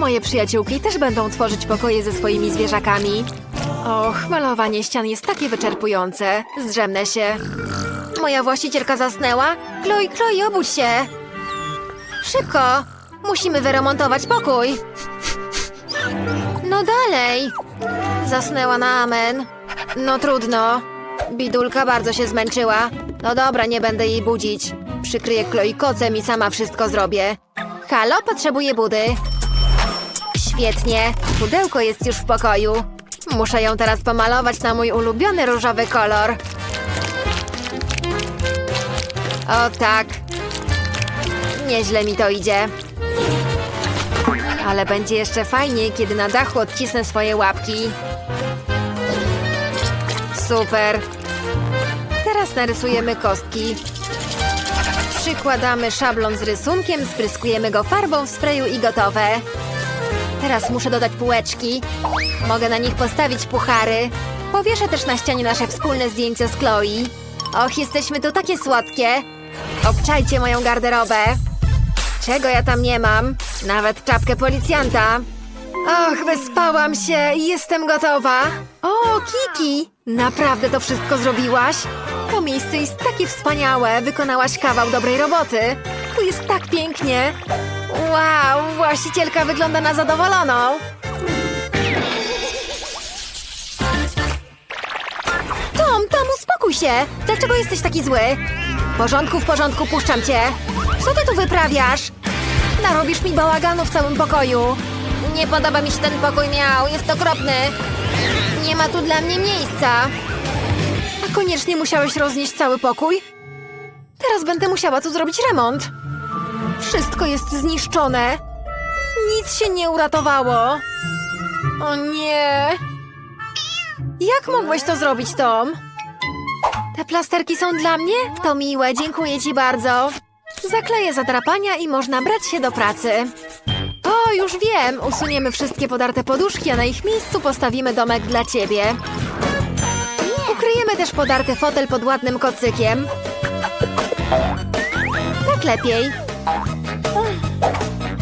Moje przyjaciółki też będą tworzyć pokoje ze swoimi zwierzakami. Och, malowanie ścian jest takie wyczerpujące. Zdrzemnę się. Moja właścicielka zasnęła? Chloe, Chloe, obudź się! Szybko! Musimy wyremontować pokój. No dalej! Zasnęła na amen. No trudno. Bidulka bardzo się zmęczyła. No dobra, nie będę jej budzić. Przykryję Chloe kocem i sama wszystko zrobię. Halo, potrzebuję budy. Świetnie. Pudełko jest już w pokoju. Muszę ją teraz pomalować na mój ulubiony różowy kolor. O tak. Nieźle mi to idzie. Ale będzie jeszcze fajniej, kiedy na dachu odcisnę swoje łapki. Super. Teraz narysujemy kostki. Przykładamy szablon z rysunkiem, spryskujemy go farbą w sprayu i gotowe. Teraz muszę dodać półeczki. Mogę na nich postawić puchary. Powieszę też na ścianie nasze wspólne zdjęcie z Chloe. Och, jesteśmy tu takie słodkie. Obczajcie moją garderobę. Czego ja tam nie mam? Nawet czapkę policjanta. Och, wyspałam się i jestem gotowa. O, Kiki! Naprawdę to wszystko zrobiłaś? To miejsce jest takie wspaniałe. Wykonałaś kawał dobrej roboty. Tu jest tak pięknie. Wow, właścicielka wygląda na zadowoloną. Tom, Tom, uspokój się! Dlaczego jesteś taki zły? W porządku, w porządku, puszczam cię. Co ty tu wyprawiasz? Narobisz mi bałaganu w całym pokoju. Nie podoba mi się ten pokój miał, jest okropny. Nie ma tu dla mnie miejsca. A koniecznie musiałeś roznieść cały pokój? Teraz będę musiała tu zrobić remont. Wszystko jest zniszczone. Nic się nie uratowało. O nie. Jak mogłeś to zrobić, Tom? Te plasterki są dla mnie? To miłe, dziękuję ci bardzo. Zakleję zadrapania i można brać się do pracy. O, już wiem! Usuniemy wszystkie podarte poduszki, a na ich miejscu postawimy domek dla ciebie. Ukryjemy też podarty fotel pod ładnym kocykiem. Tak lepiej.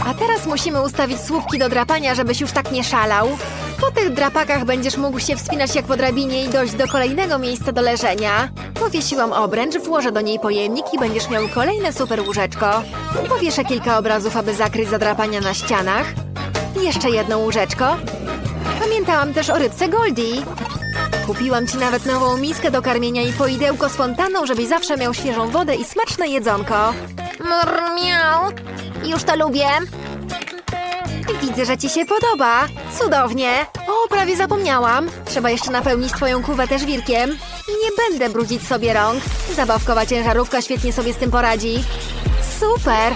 A teraz musimy ustawić słupki do drapania, żebyś już tak nie szalał. Po tych drapakach będziesz mógł się wspinać jak po drabinie i dojść do kolejnego miejsca do leżenia. Powiesiłam obręcz, włożę do niej pojemnik i będziesz miał kolejne super łóżeczko. Powieszę kilka obrazów, aby zakryć zadrapania na ścianach. Jeszcze jedno łóżeczko. Pamiętałam też o rybce Goldie. Kupiłam ci nawet nową miskę do karmienia i poidełko z fontanną, żebyś zawsze miał świeżą wodę i smaczne jedzonko. Miau. Już to lubię. Widzę, że ci się podoba. Cudownie. O, prawie zapomniałam. Trzeba jeszcze napełnić twoją kuwetę żwirkiem. Nie będę brudzić sobie rąk. Zabawkowa ciężarówka świetnie sobie z tym poradzi. Super.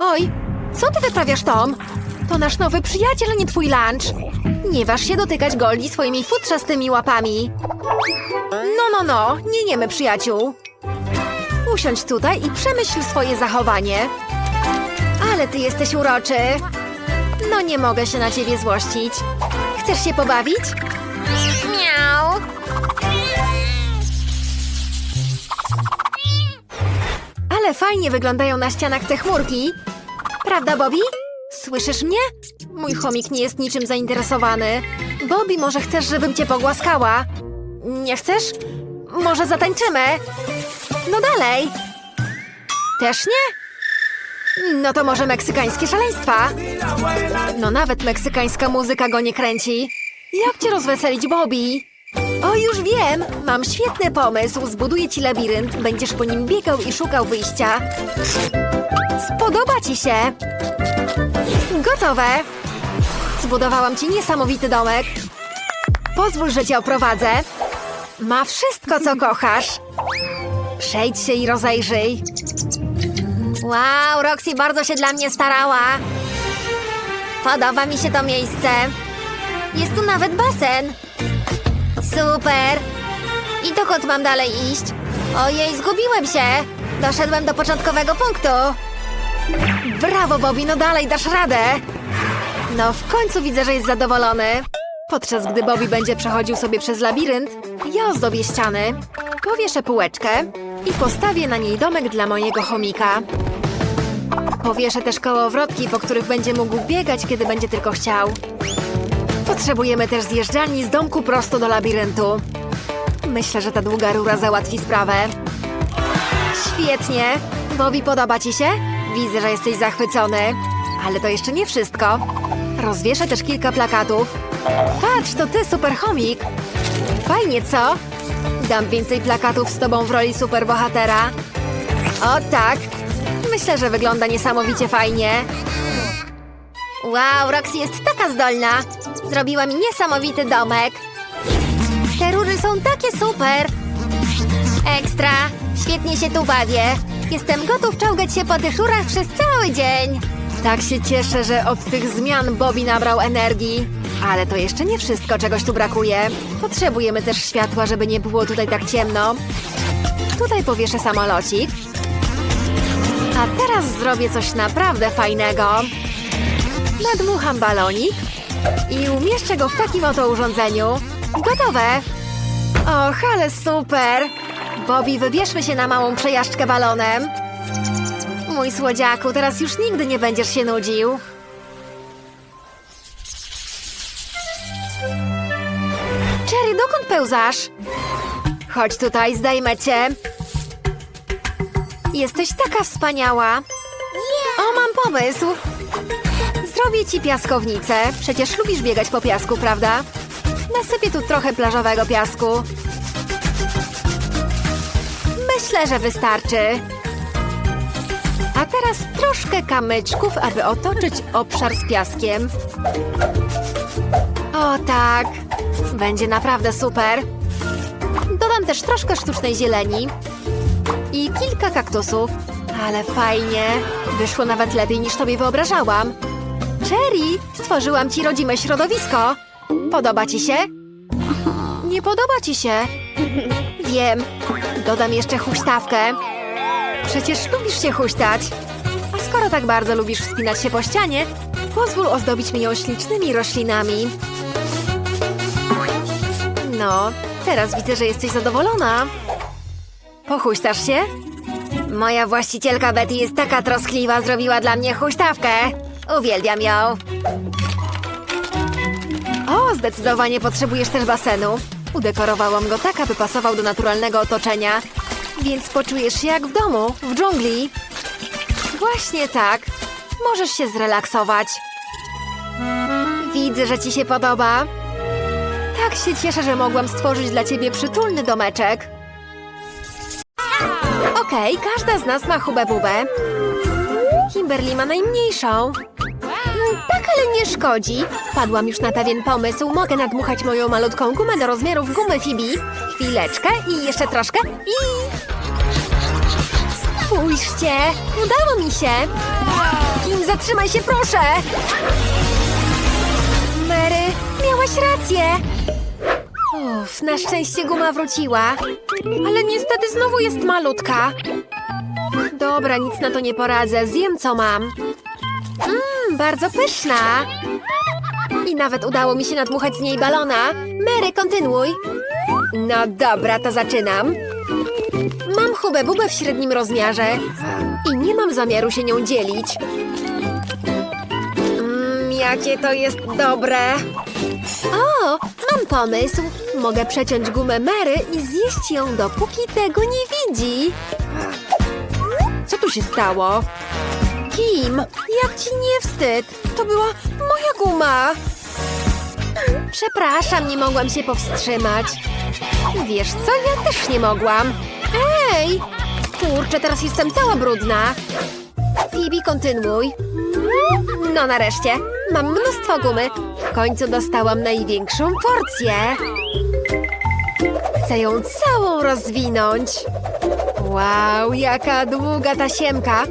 Oj, co ty wyprawiasz, Tom? To nasz nowy przyjaciel, nie twój lunch. Nie waż się dotykać Goldie swoimi futrzastymi łapami. No, no, no, nie niemy przyjaciół. Usiądź tutaj i przemyśl swoje zachowanie. Ale ty jesteś uroczy. No nie mogę się na ciebie złościć. Chcesz się pobawić? Miau. Ale fajnie wyglądają na ścianach te chmurki. Prawda, Bobby? Słyszysz mnie? Mój chomik nie jest niczym zainteresowany. Bobby, może chcesz, żebym cię pogłaskała? Nie chcesz? Może zatańczymy? No dalej. Też nie? No to może meksykańskie szaleństwa? No nawet meksykańska muzyka go nie kręci. Jak cię rozweselić, Bobby? O, już wiem! Mam świetny pomysł. Zbuduję ci labirynt. Będziesz po nim biegał i szukał wyjścia. Spodoba ci się! Gotowe! Zbudowałam ci niesamowity domek. Pozwól, że cię oprowadzę. Ma wszystko, co kochasz. Przejdź się i rozejrzyj. Wow, Roxy bardzo się dla mnie starała. Podoba mi się to miejsce. Jest tu nawet basen. Super. I dokąd mam dalej iść? Ojej, zgubiłem się. Doszedłem do początkowego punktu. Brawo, Bobby, no dalej, dasz radę. No, w końcu widzę, że jest zadowolony. Podczas gdy Bobby będzie przechodził sobie przez labirynt, ja ozdobię ściany, powieszę półeczkę i postawię na niej domek dla mojego chomika. Powieszę też kołowrotki, po których będzie mógł biegać, kiedy będzie tylko chciał. Potrzebujemy też zjeżdżalni z domku prosto do labiryntu. Myślę, że ta długa rura załatwi sprawę. Świetnie! Bobby, podoba ci się? Widzę, że jesteś zachwycony. Ale to jeszcze nie wszystko. Rozwieszę też kilka plakatów. Patrz, to ty, superchomik! Fajnie, co? Dam więcej plakatów z tobą w roli superbohatera. O tak! Myślę, że wygląda niesamowicie fajnie. Wow, Roxy jest taka zdolna. Zrobiła mi niesamowity domek. Te rury są takie super. Ekstra! Świetnie się tu bawię. Jestem gotów czołgać się po tych rurach przez cały dzień. Tak się cieszę, że od tych zmian Bobby nabrał energii. Ale to jeszcze nie wszystko, czegoś tu brakuje. Potrzebujemy też światła, żeby nie było tutaj tak ciemno. Tutaj powieszę samolocik. A teraz zrobię coś naprawdę fajnego. Nadmucham balonik i umieszczę go w takim oto urządzeniu. Gotowe! Och, ale super! Bobby, wybierzmy się na małą przejażdżkę balonem. Mój słodziaku, teraz już nigdy nie będziesz się nudził. Cherry, dokąd pełzasz? Chodź tutaj, zdejmę cię. Jesteś taka wspaniała. O, mam pomysł. Zrobię ci piaskownicę. Przecież lubisz biegać po piasku, prawda? Nasypię tu trochę plażowego piasku. Myślę, że wystarczy. A teraz troszkę kamyczków, aby otoczyć obszar z piaskiem. O tak, będzie naprawdę super. Dodam też troszkę sztucznej zieleni i kilka kaktusów. Ale fajnie, wyszło nawet lepiej niż sobie wyobrażałam. Cherry, stworzyłam ci rodzime środowisko. Podoba ci się? Nie podoba ci się. Wiem. Dodam jeszcze huśtawkę. Przecież lubisz się huśtać. A skoro tak bardzo lubisz wspinać się po ścianie, pozwól ozdobić mi ją ślicznymi roślinami. No, teraz widzę, że jesteś zadowolona. Pochuśtasz się? Moja właścicielka Betty jest taka troskliwa, zrobiła dla mnie huśtawkę. Uwielbiam ją. O, zdecydowanie potrzebujesz też basenu. Udekorowałam go tak, aby pasował do naturalnego otoczenia. Więc poczujesz się jak w domu, w dżungli. Właśnie tak. Możesz się zrelaksować. Widzę, że ci się podoba. Tak się cieszę, że mogłam stworzyć dla ciebie przytulny domeczek. Okej, każda z nas ma hubę-bubę. Kimberly ma najmniejszą. Mm, Tak, ale nie szkodzi. Wpadłam już na pewien pomysł. Mogę nadmuchać moją malutką gumę do rozmiarów gumy Phoebe. Chwileczkę i jeszcze troszkę i... Spójrzcie! Udało mi się! Kim, zatrzymaj się, proszę! Mary, miałaś rację! Uff, na szczęście guma wróciła. Ale niestety znowu jest malutka. Dobra, nic na to nie poradzę. Zjem, co mam. Mmm, bardzo pyszna. I nawet udało mi się nadmuchać z niej balona. Mary, kontynuuj. No dobra, to zaczynam. Mam hubę bubę w średnim rozmiarze i nie mam zamiaru się nią dzielić. Mmm, jakie to jest dobre. O, mam pomysł. Mogę przeciąć gumę Mary i zjeść ją, dopóki tego nie widzi. Co tu się stało? Kim, jak ci nie wstyd? To była moja guma. Przepraszam, nie mogłam się powstrzymać. Wiesz co, ja też nie mogłam. Ej! Kurczę, teraz jestem cała brudna. Phoebe, kontynuuj. No nareszcie, mam mnóstwo gumy. W końcu dostałam największą porcję. Chcę ją całą rozwinąć. Wow, jaka długa ta siemka.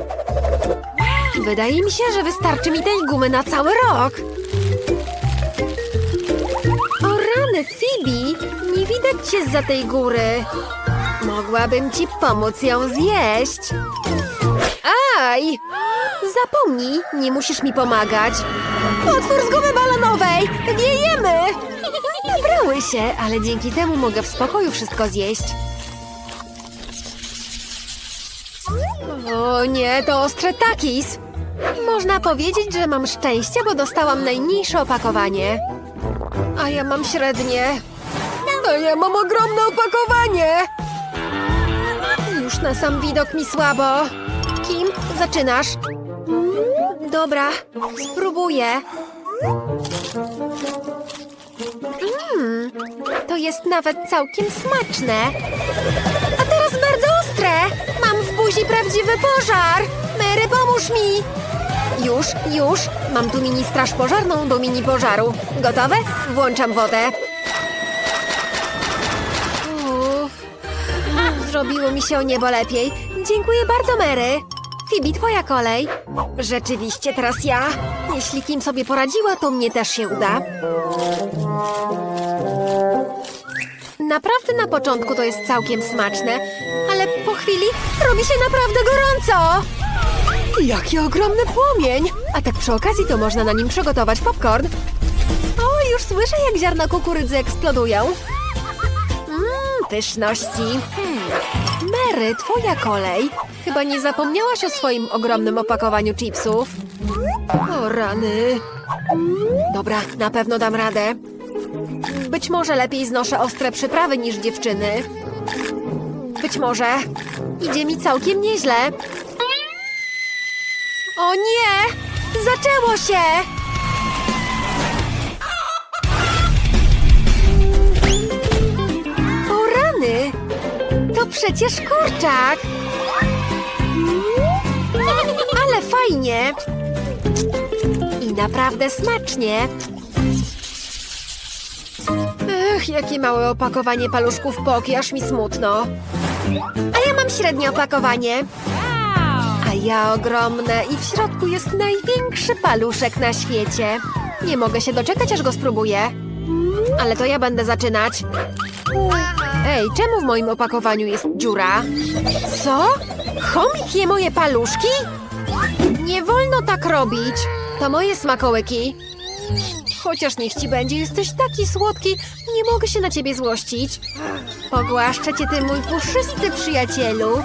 Wydaje mi się, że wystarczy mi tej gumy na cały rok. O rany, Phoebe! Nie widać cię zza tej góry. Mogłabym ci pomóc ją zjeść. Aj! Zapomnij, nie musisz mi pomagać. Otwór z gumy balonowej! Wiejemy! Nabrały się, ale dzięki temu mogę w spokoju wszystko zjeść. O nie, to ostre takis. Można powiedzieć, że mam szczęście, bo dostałam najmniejsze opakowanie. A ja mam średnie. A ja mam ogromne opakowanie. Już na sam widok mi słabo. Zaczynasz? Dobra, spróbuję. Mmm, to jest nawet całkiem smaczne. A teraz bardzo ostre. Mam w buzi prawdziwy pożar. Mary, pomóż mi. Już, już. Mam tu mini straż pożarną do mini pożaru. Gotowe? Włączam wodę. Uff. Zrobiło mi się o niebo lepiej. Dziękuję bardzo, Mary. Phoebe, twoja kolej. Rzeczywiście, teraz ja. Jeśli Kim sobie poradziła, to mnie też się uda. Naprawdę na początku to jest całkiem smaczne, ale po chwili robi się naprawdę gorąco. Jaki ogromny płomień! A tak przy okazji to można na nim przygotować popcorn. O, już słyszę, jak ziarna kukurydzy eksplodują. Mmm, pyszności. Hmm. Mary, twoja kolej. Chyba nie zapomniałaś o swoim ogromnym opakowaniu chipsów. O, rany. Dobra, na pewno dam radę. Być może lepiej znoszę ostre przyprawy niż dziewczyny. Być może. Idzie mi całkiem nieźle. O nie! Zaczęło się! Przecież kurczak! Ale fajnie! I naprawdę smacznie! Ech, jakie małe opakowanie paluszków poki, aż mi smutno. A ja mam średnie opakowanie. A ja ogromne i w środku jest największy paluszek na świecie. Nie mogę się doczekać, aż go spróbuję. Ale to ja będę zaczynać. Ej, czemu w moim opakowaniu jest dziura? Co? Chomik je moje paluszki? Nie wolno tak robić. To moje smakołyki. Chociaż niech ci będzie, jesteś taki słodki, nie mogę się na ciebie złościć. Pogłaszczę cię, ty mój puszysty przyjacielu.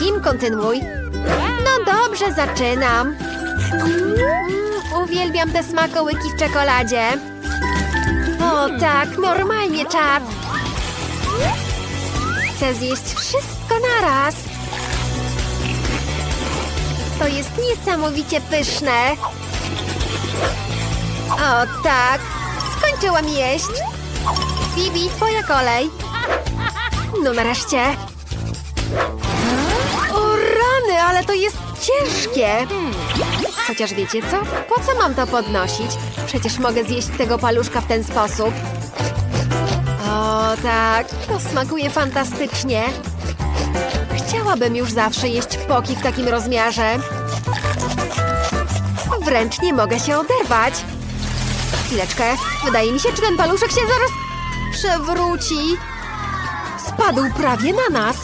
Kim kontynuuj? No dobrze, zaczynam. Mm, uwielbiam te smakołyki w czekoladzie. O tak, normalnie czad. Chcę zjeść wszystko naraz. To jest niesamowicie pyszne. O tak, skończyłam jeść. Bibi, twoja kolej. No nareszcie. O rany, ale to jest ciężkie. Chociaż wiecie co? Po co mam to podnosić? Przecież mogę zjeść tego paluszka w ten sposób. Tak, to smakuje fantastycznie. Chciałabym już zawsze jeść poki w takim rozmiarze. Wręcz nie mogę się oderwać. Chwileczkę. Wydaje mi się, czy ten paluszek się zaraz przewróci. Spadł prawie na nas.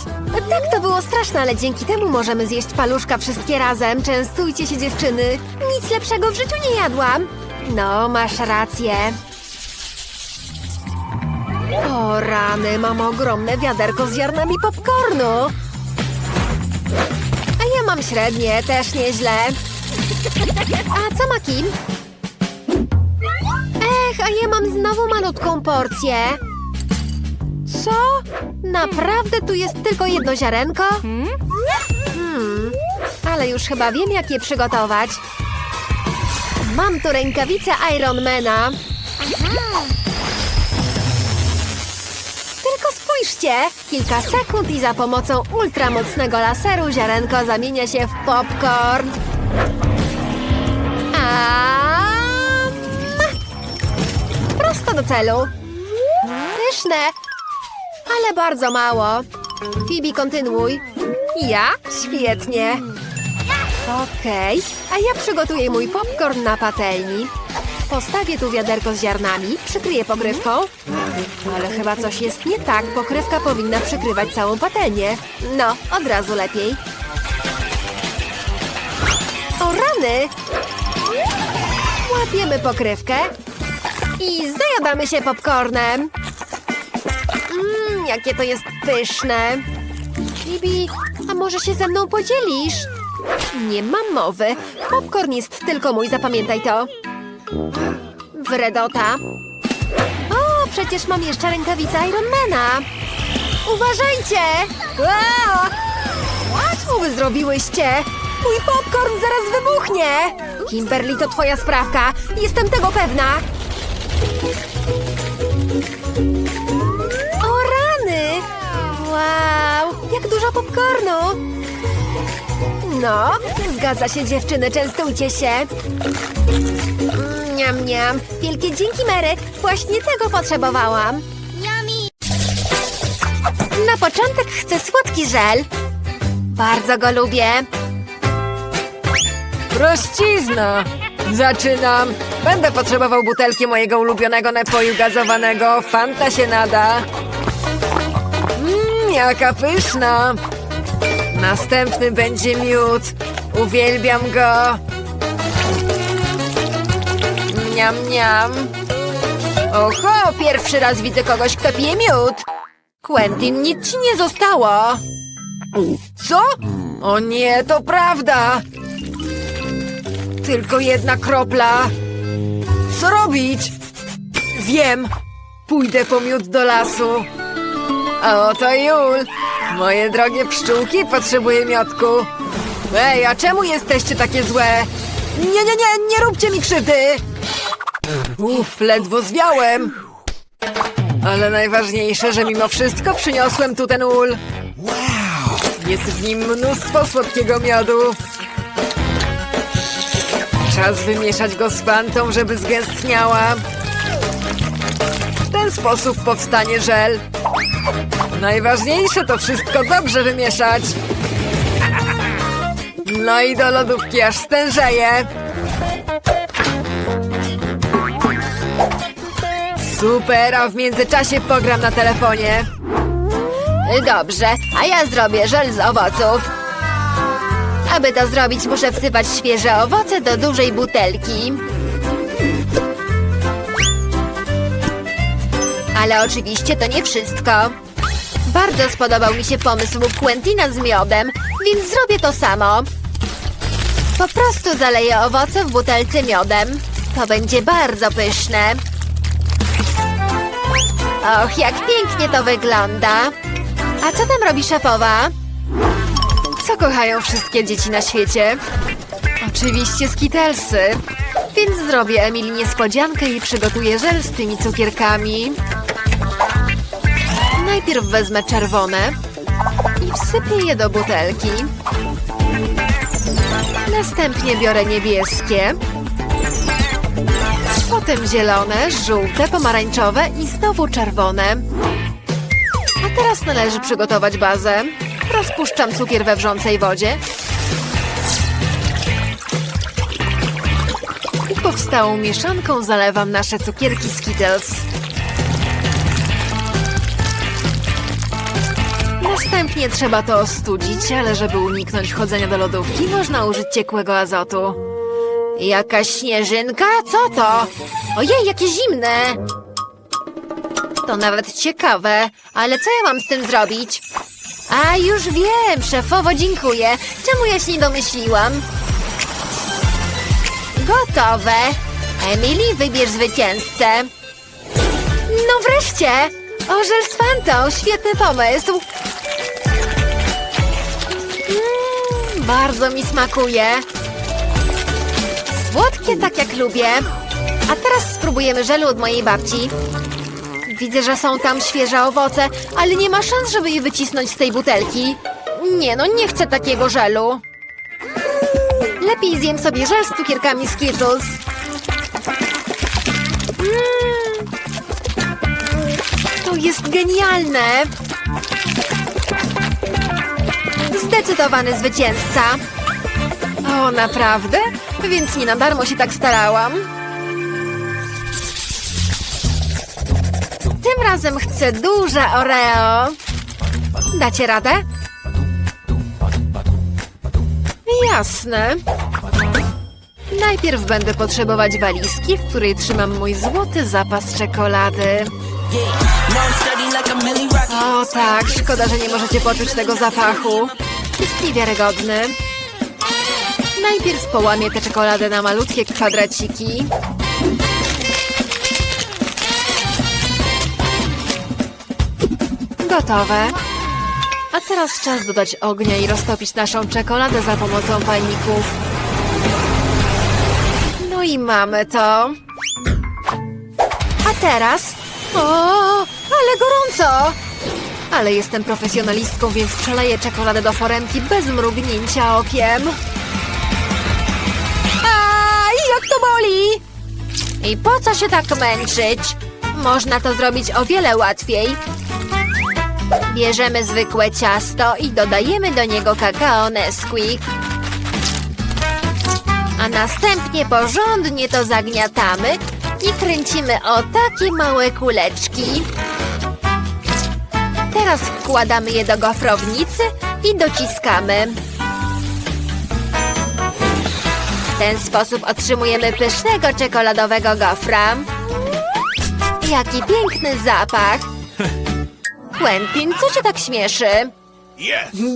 Tak, to było straszne, ale dzięki temu możemy zjeść paluszka wszystkie razem. Częstujcie się, dziewczyny. Nic lepszego w życiu nie jadłam. No, masz rację. O rany, mam ogromne wiaderko z ziarnami popcornu. A ja mam średnie, też nieźle. A co ma Kim? Ech, a ja mam znowu malutką porcję. Co? Naprawdę tu jest tylko jedno ziarenko? Hmm, ale już chyba wiem, jak je przygotować. Mam tu rękawice Ironmana. Spójrzcie! Kilka sekund i za pomocą ultramocnego laseru ziarenko zamienia się w popcorn. Am! Prosto do celu. Pyszne, ale bardzo mało. Phoebe, kontynuuj. Ja? Świetnie. Okej, a ja przygotuję mój popcorn na patelni. Postawię tu wiaderko z ziarnami, przykryję pokrywką. Ale chyba coś jest nie tak, pokrywka powinna przykrywać całą patelnię. No, od razu lepiej. O rany! Łapiemy pokrywkę i zajadamy się popcornem. Mmm, jakie to jest pyszne. Bibi, a może się ze mną podzielisz? Nie mam mowy. Popcorn jest tylko mój, zapamiętaj to. Wredota. O, przecież mam jeszcze rękawice Ironmana. Uważajcie! Aaa! Co wy zrobiłyście? Mój popcorn zaraz wybuchnie! Kimberly, to twoja sprawka. Jestem tego pewna. O rany! Wow, jak dużo popcornu! No, zgadza się dziewczyny, częstujcie się. Niam, niam. Wielkie dzięki, Mary. Właśnie tego potrzebowałam. Na początek chcę słodki żel. Bardzo go lubię. Prościzna! Zaczynam! Będę potrzebował butelki mojego ulubionego napoju gazowanego. Fanta się nada. Mmm, jaka pyszna! Następny będzie miód. Uwielbiam go. Niam, niam. Oho, pierwszy raz widzę kogoś, kto pije miód. Quentin, nic ci nie zostało. Co? O nie, to prawda! Tylko jedna kropla. Co robić? Wiem. Pójdę po miód do lasu. Oto Jul. Moje drogie pszczółki, potrzebuję miodku. Ej, a czemu jesteście takie złe? Nie, nie, nie, nie róbcie mi krzywdy! Uff, ledwo zwiałem. Ale najważniejsze, że mimo wszystko przyniosłem tu ten ul. Jest w nim mnóstwo słodkiego miodu. Czas wymieszać go z fantą, żeby zgęstniała. W ten sposób powstanie żel. Najważniejsze to wszystko dobrze wymieszać. No i do lodówki aż stężeje. Super, a w międzyczasie pogram na telefonie. Dobrze, a ja zrobię żel z owoców. Aby to zrobić, muszę wsypać świeże owoce do dużej butelki. Ale oczywiście to nie wszystko. Bardzo spodobał mi się pomysł Quentina z miodem, więc zrobię to samo. Po prostu zaleję owoce w butelce miodem. To będzie bardzo pyszne. Och, jak pięknie to wygląda. A co tam robi szefowa? Co kochają wszystkie dzieci na świecie? Oczywiście skitelsy. Więc zrobię Emily niespodziankę i przygotuję żel z tymi cukierkami. Najpierw wezmę czerwone i wsypię je do butelki. Następnie biorę niebieskie. Potem zielone, żółte, pomarańczowe i znowu czerwone. A teraz należy przygotować bazę. Rozpuszczam cukier we wrzącej wodzie. I powstałą mieszanką zalewam nasze cukierki Skittles. Następnie trzeba to ostudzić, ale żeby uniknąć chodzenia do lodówki, można użyć ciekłego azotu. Jakaś śnieżynka? Co to? Ojej, jakie zimne! To nawet ciekawe, ale co ja mam z tym zrobić? A, już wiem, szefowo, dziękuję. Czemu ja się nie domyśliłam? Gotowe. Emily, wybierz zwycięzcę. No wreszcie! Orzel z fantą, świetny pomysł. Mm, bardzo mi smakuje. Słodkie tak jak lubię. A teraz spróbujemy żelu od mojej babci. Widzę, że są tam świeże owoce, ale nie ma szans, żeby je wycisnąć z tej butelki. Nie no, nie chcę takiego żelu. Lepiej zjem sobie żel z cukierkami Skittles. Mm. To jest genialne. Zdecydowany zwycięzca. O, naprawdę? Więc nie na darmo się tak starałam. Tym razem chcę duże Oreo. Dacie radę? Jasne. Najpierw będę potrzebować walizki, w której trzymam mój złoty zapas czekolady. O tak, szkoda, że nie możecie poczuć tego zapachu. Jest niewiarygodny. Najpierw połamię tę czekoladę na malutkie kwadraciki. Gotowe. A teraz czas dodać ognia i roztopić naszą czekoladę za pomocą palników. No i mamy to. A teraz... O, ale gorąco! Ale jestem profesjonalistką, więc przeleję czekoladę do foremki bez mrugnięcia okiem. I po co się tak męczyć? Można to zrobić o wiele łatwiej. Bierzemy zwykłe ciasto i dodajemy do niego kakao Nesquik. A następnie porządnie to zagniatamy i kręcimy o takie małe kuleczki. Teraz wkładamy je do gofrownicy i dociskamy. Ten sposób otrzymujemy pysznego czekoladowego gofra. Jaki piękny zapach! Quentin, co cię tak śmieszy?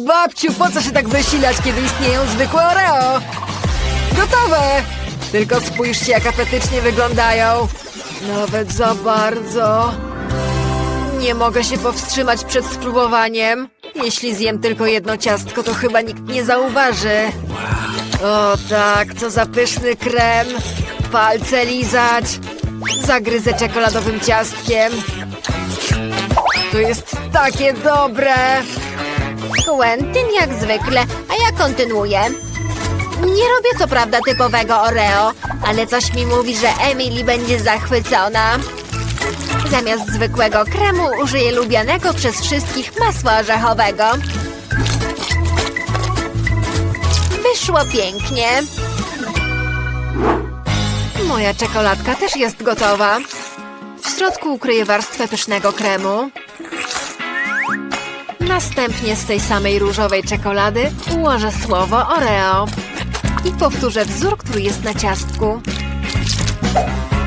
Babciu, po co się tak wysilać, kiedy istnieją zwykłe Oreo? Gotowe! Tylko spójrzcie, jak apetycznie wyglądają. Nawet za bardzo. Nie mogę się powstrzymać przed spróbowaniem. Jeśli zjem tylko jedno ciastko, to chyba nikt nie zauważy. O tak, co za pyszny krem. Palce lizać. Zagryzę czekoladowym ciastkiem. To jest takie dobre. Quentin jak zwykle, a ja kontynuuję. Nie robię co prawda typowego Oreo, ale coś mi mówi, że Emily będzie zachwycona. Zamiast zwykłego kremu użyję lubianego przez wszystkich masła orzechowego. Wyszło pięknie. Moja czekoladka też jest gotowa. W środku ukryję warstwę pysznego kremu. Następnie z tej samej różowej czekolady ułożę słowo Oreo i powtórzę wzór, który jest na ciastku.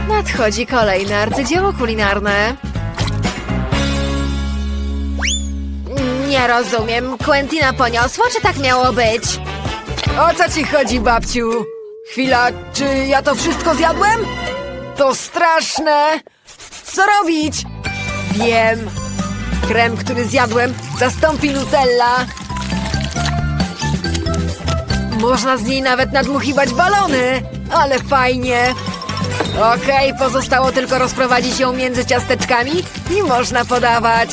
Nadchodzi kolejne arcydzieło kulinarne. Nie rozumiem. Quentina poniosło, czy tak miało być? O co ci chodzi, babciu? Chwila, czy ja to wszystko zjadłem? To straszne! Co robić? Wiem. Krem, który zjadłem, zastąpi Nutella. Można z niej nawet nadmuchiwać balony. Ale fajnie. Okej, pozostało tylko rozprowadzić ją między ciasteczkami i można podawać.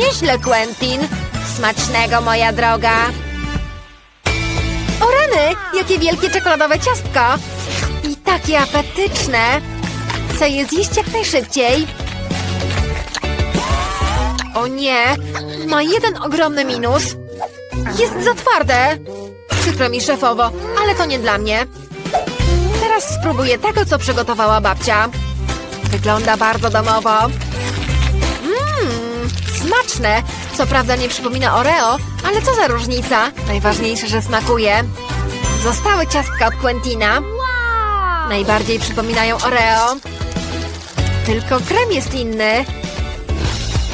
Nieźle, Quentin. Smacznego, moja droga. O rany, jakie wielkie czekoladowe ciastko. I takie apetyczne. Chcę je zjeść jak najszybciej. O nie, ma jeden ogromny minus. Jest za twarde. Przykro mi, szefowo, ale to nie dla mnie. Teraz spróbuję tego, co przygotowała babcia. Wygląda bardzo domowo. Smaczne. Co prawda nie przypomina Oreo, ale co za różnica? Najważniejsze, że smakuje. Zostały ciastka od Quentina. Najbardziej przypominają Oreo. Tylko krem jest inny.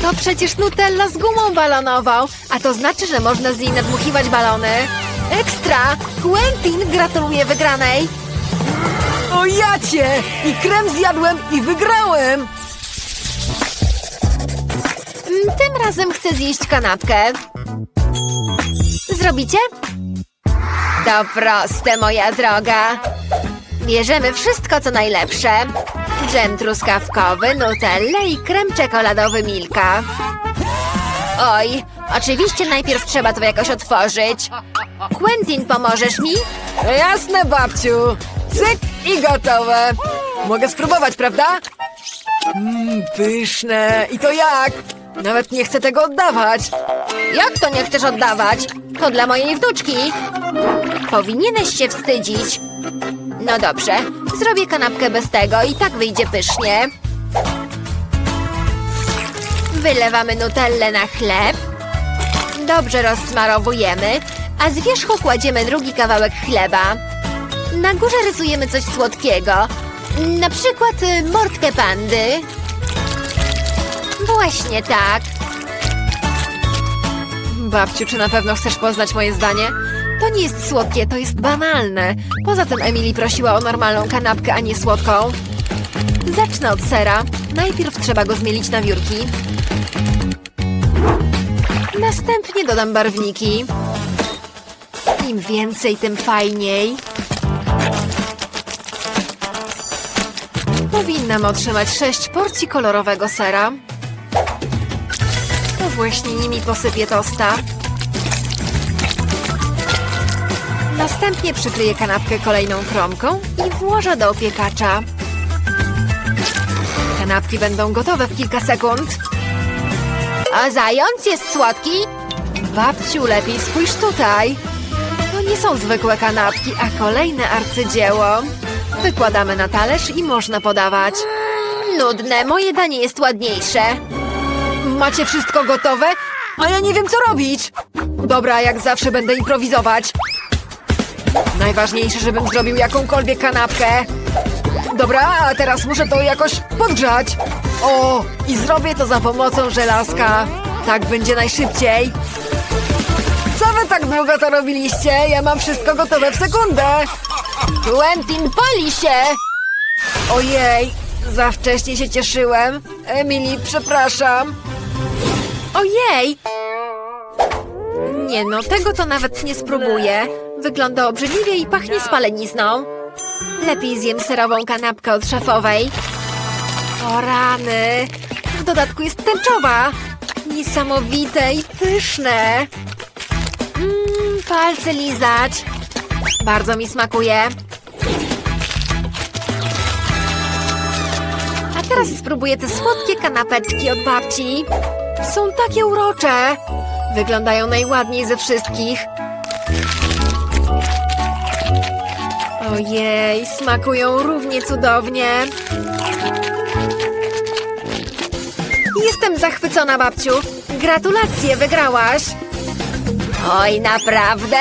To przecież Nutella z gumą balonową, a to znaczy, że można z niej nadmuchiwać balony. Ekstra! Quentin gratuluje wygranej. O jacie! I krem zjadłem i wygrałem! Tym razem chcę zjeść kanapkę. Zrobicie? To proste, moja droga. Bierzemy wszystko, co najlepsze. Dżem truskawkowy, nutellę i krem czekoladowy Milka. Oj, oczywiście najpierw trzeba to jakoś otworzyć. Quentin, pomożesz mi? Jasne, babciu. Cyk i gotowe. Mogę spróbować, prawda? Mmm, pyszne. I to jak? Nawet nie chcę tego oddawać. Jak to nie chcesz oddawać? To dla mojej wnuczki. Powinieneś się wstydzić. No dobrze, zrobię kanapkę bez tego i tak wyjdzie pysznie. Wylewamy nutellę na chleb. Dobrze rozsmarowujemy, a z wierzchu kładziemy drugi kawałek chleba. Na górze rysujemy coś słodkiego. Na przykład mordkę pandy. Właśnie tak. Babciu, czy na pewno chcesz poznać moje zdanie? To nie jest słodkie, to jest banalne. Poza tym Emily prosiła o normalną kanapkę, a nie słodką. Zacznę od sera. Najpierw trzeba go zmielić na wiórki. Następnie dodam barwniki. Im więcej, tym fajniej. Powinnam otrzymać sześć porcji kolorowego sera. Właśnie nimi posypię tosta. Następnie przykryję kanapkę kolejną kromką i włożę do opiekacza. Kanapki będą gotowe w kilka sekund. A zając jest słodki? Babciu, lepiej spójrz tutaj. To nie są zwykłe kanapki, a kolejne arcydzieło. Wykładamy na talerz i można podawać. Nudne, moje danie jest ładniejsze. Macie wszystko gotowe? A ja nie wiem, co robić. Dobra, jak zawsze będę improwizować. Najważniejsze, żebym zrobił jakąkolwiek kanapkę. Dobra, a teraz muszę to jakoś podgrzać. O, i zrobię to za pomocą żelazka. Tak będzie najszybciej. Co wy tak długo to robiliście? Ja mam wszystko gotowe w sekundę. Quentin, pali się! Ojej, za wcześnie się cieszyłem. Emily, przepraszam. Ojej! Nie no, tego to nawet nie spróbuję. Wygląda obrzydliwie i pachnie spalenizną. Lepiej zjem serową kanapkę od szefowej. O rany! W dodatku jest tęczowa. Niesamowite i pyszne. Mmm, palce lizać. Bardzo mi smakuje. A teraz spróbuję te słodkie kanapeczki od babci. Są takie urocze. Wyglądają najładniej ze wszystkich. Ojej, smakują równie cudownie. Jestem zachwycona, babciu. Gratulacje, wygrałaś. Oj, naprawdę?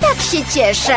Tak się cieszę.